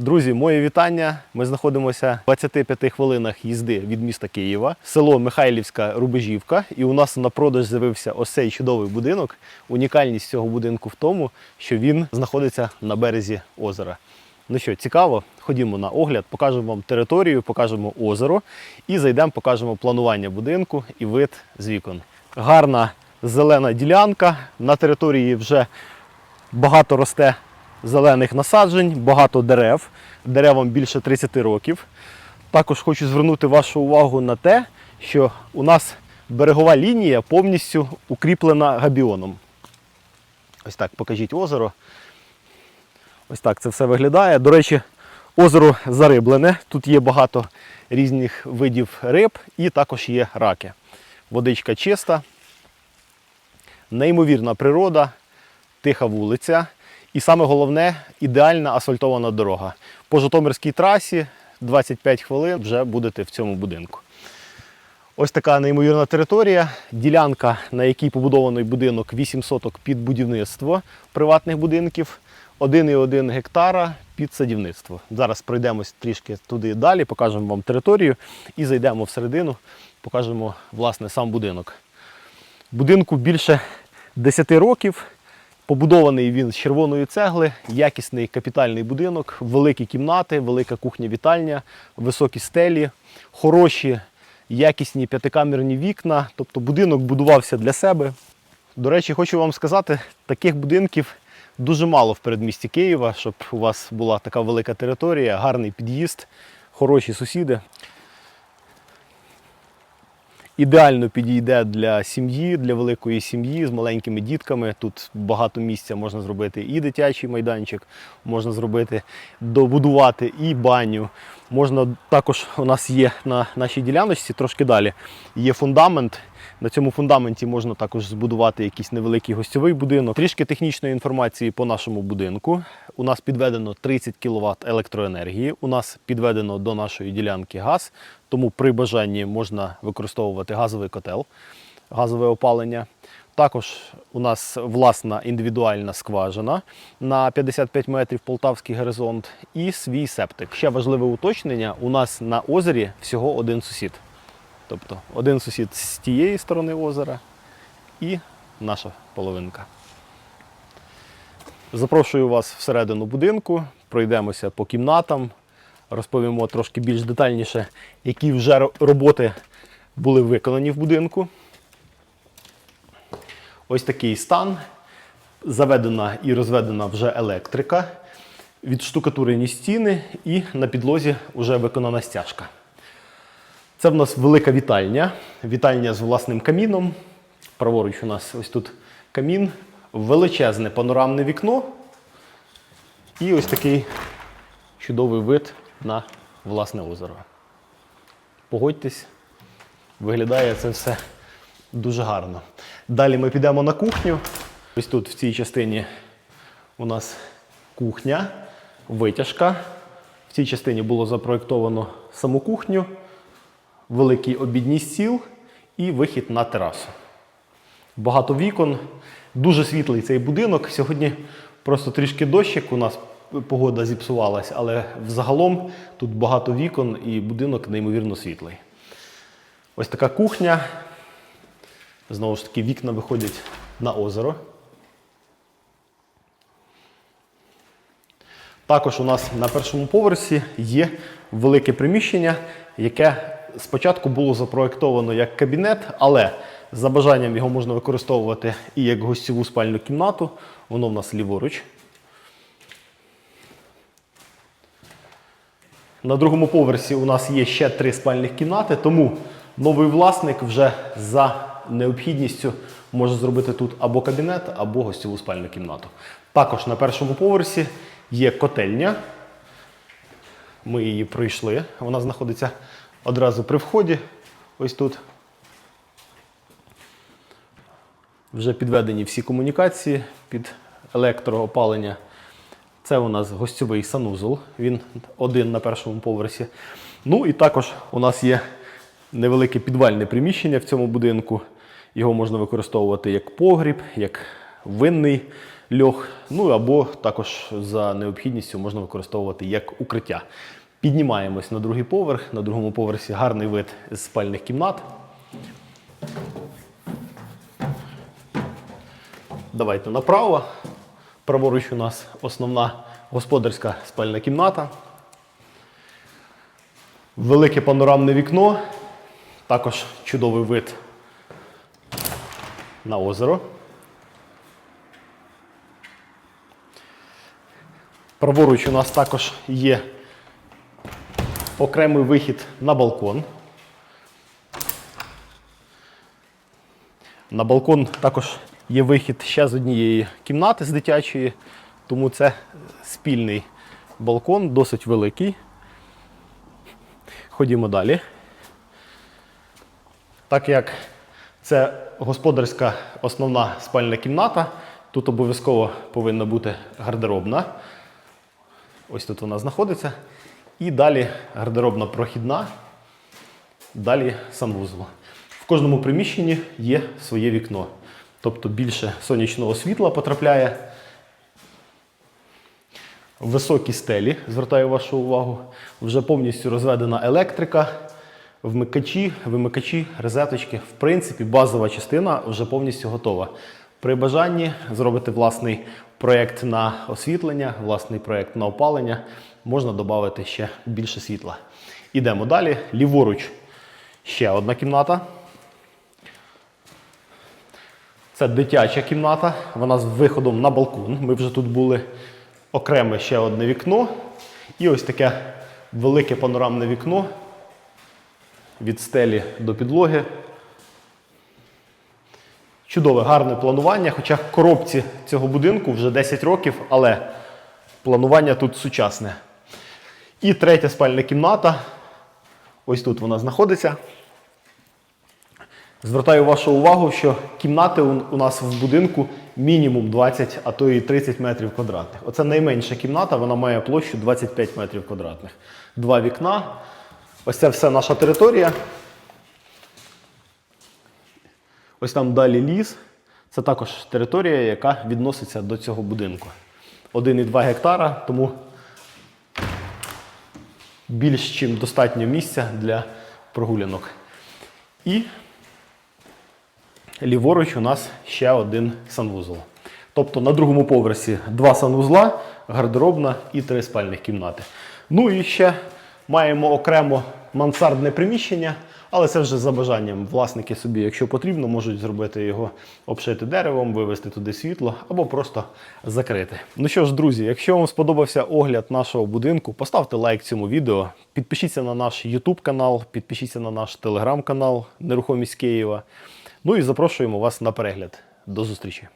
Друзі, моє вітання. Ми знаходимося в 25 хвилинах їзди від міста Києва, село Михайлівська Рубежівка. І у нас на продаж з'явився ось цей чудовий будинок. Унікальність цього будинку в тому, що він знаходиться на березі озера. Ну що, цікаво, ходімо на огляд, покажемо вам територію, покажемо озеро і зайдемо, покажемо планування будинку і вид з вікон. Гарна зелена ділянка. На території вже багато росте зелених насаджень, багато дерев. Деревам більше 30 років. Також хочу звернути вашу увагу на те, що у нас берегова лінія повністю укріплена габіоном. Ось так покажіть озеро. Ось так це все виглядає. До речі, озеро зариблене. Тут є багато різних видів риб і також є раки. Водичка чиста, неймовірна природа, тиха вулиця. І саме головне ідеальна асфальтована дорога. По Житомирській трасі 25 хвилин вже будете в цьому будинку. Ось така неймовірна територія. Ділянка, на якій побудований будинок 8 соток під будівництво приватних будинків, 1,1 гектара під садівництво. Зараз пройдемось трішки туди далі, покажемо вам територію і зайдемо всередину, покажемо власне сам будинок. Будинку більше 10 років. Побудований він з червоної цегли, якісний капітальний будинок, великі кімнати, велика кухня-вітальня, високі стелі, хороші, якісні п'ятикамерні вікна. Тобто будинок будувався для себе. До речі, хочу вам сказати, таких будинків дуже мало в передмісті Києва, щоб у вас була така велика територія, гарний під'їзд, хороші сусіди. Ідеально підійде для сім'ї, для великої сім'ї з маленькими дітками. Тут багато місця можна зробити і дитячий майданчик, можна зробити, добудувати і баню. Можна також у нас є на нашій діляночці трошки далі. Є фундамент. На цьому фундаменті можна також збудувати якийсь невеликий гостьовий будинок. Трішки технічної інформації по нашому будинку. У нас підведено 30 кВт електроенергії. У нас підведено до нашої ділянки газ, тому при бажанні можна використовувати газовий котел, газове опалення. Також у нас власна індивідуальна скважина на 55 метрів полтавський горизонт і свій септик. Ще важливе уточнення: у нас на озері всього один сусід. Тобто один сусід з тієї сторони озера і наша половинка. Запрошую вас всередину будинку, пройдемося по кімнатам, розповімо трошки більш детальніше, які вже роботи були виконані в будинку. Ось такий стан. Заведена і розведена вже електрика, відштукатурені стіни і на підлозі вже виконана стяжка. Це в нас велика вітальня. Вітальня з власним каміном. Праворуч у нас ось тут камін, величезне панорамне вікно. І ось такий чудовий вид на власне озеро. Погодьтесь, виглядає це все дуже гарно. Далі ми підемо на кухню. Ось тут в цій частині у нас кухня, витяжка. В цій частині було запроєктовано саму кухню великий обідній стіл і вихід на терасу. Багато вікон, дуже світлий цей будинок. Сьогодні просто трішки дощик, у нас погода зіпсувалась, але взагалом тут багато вікон і будинок неймовірно світлий. Ось така кухня. Знову ж таки, вікна виходять на озеро. Також у нас на першому поверсі є велике приміщення, яке спочатку було запроєктовано як кабінет, але за бажанням його можна використовувати і як гостьову спальну кімнату. Воно в нас ліворуч. На другому поверсі у нас є ще три спальних кімнати, тому новий власник вже за необхідністю може зробити тут або кабінет, або гостьову спальну кімнату. Також на першому поверсі є котельня. Ми її пройшли. Вона знаходиться одразу при вході. Ось тут. Вже підведені всі комунікації під електроопалення. Це у нас гостьовий санузел, він один на першому поверсі. Ну і також у нас є невелике підвальне приміщення в цьому будинку. Його можна використовувати як погріб, як винний льох. Ну або також за необхідністю можна використовувати як укриття. Піднімаємось на другий поверх. На другому поверсі гарний вид з спальних кімнат. Давайте направо. Праворуч у нас основна господарська спальна кімната. Велике панорамне вікно. Також чудовий вид на озеро. Праворуч у нас також є окремий вихід на балкон. На балкон також є вихід ще з однієї кімнати з дитячої, тому це спільний балкон, досить великий. Ходімо далі. Так як це господарська основна спальна кімната, тут обов'язково повинна бути гардеробна. Ось тут вона знаходиться. І далі гардеробна прохідна, далі санвузол. В кожному приміщенні є своє вікно. Тобто більше сонячного світла потрапляє. Високі стелі, звертаю вашу увагу. Вже повністю розведена електрика, вмикачі, вимикачі, розеточки. В принципі, базова частина вже повністю готова. При бажанні зробити власний проєкт на освітлення, власний проєкт на опалення, можна додати ще більше світла. Ідемо далі. Ліворуч ще одна кімната. Це дитяча кімната, вона з виходом на балкон. Ми вже тут були окреме ще одне вікно. І ось таке велике панорамне вікно від стелі до підлоги. Чудове, гарне планування, хоча коробці цього будинку вже 10 років, але планування тут сучасне. І третя спальна кімната. Ось тут вона знаходиться. Звертаю вашу увагу, що кімнати у нас в будинку мінімум 20, а то і 30 метрів квадратних. Оце найменша кімната, вона має площу 25 метрів квадратних. Два вікна. Ось це все наша територія. Ось там далі ліс. Це також територія, яка відноситься до цього будинку. 1,2 гектара, тому більш чим достатньо місця для прогулянок. І ліворуч у нас ще один санвузол. Тобто на другому поверсі два санвузла, гардеробна і три спальних кімнати. Ну і ще маємо окремо мансардне приміщення, але це вже за бажанням. Власники собі, якщо потрібно, можуть зробити його обшити деревом, вивести туди світло або просто закрити. Ну що ж, друзі, якщо вам сподобався огляд нашого будинку, поставте лайк цьому відео, підпишіться на наш YouTube канал, підпишіться на наш телеграм канал Нерухомість Києва. Ну і запрошуємо вас на перегляд. До зустрічі!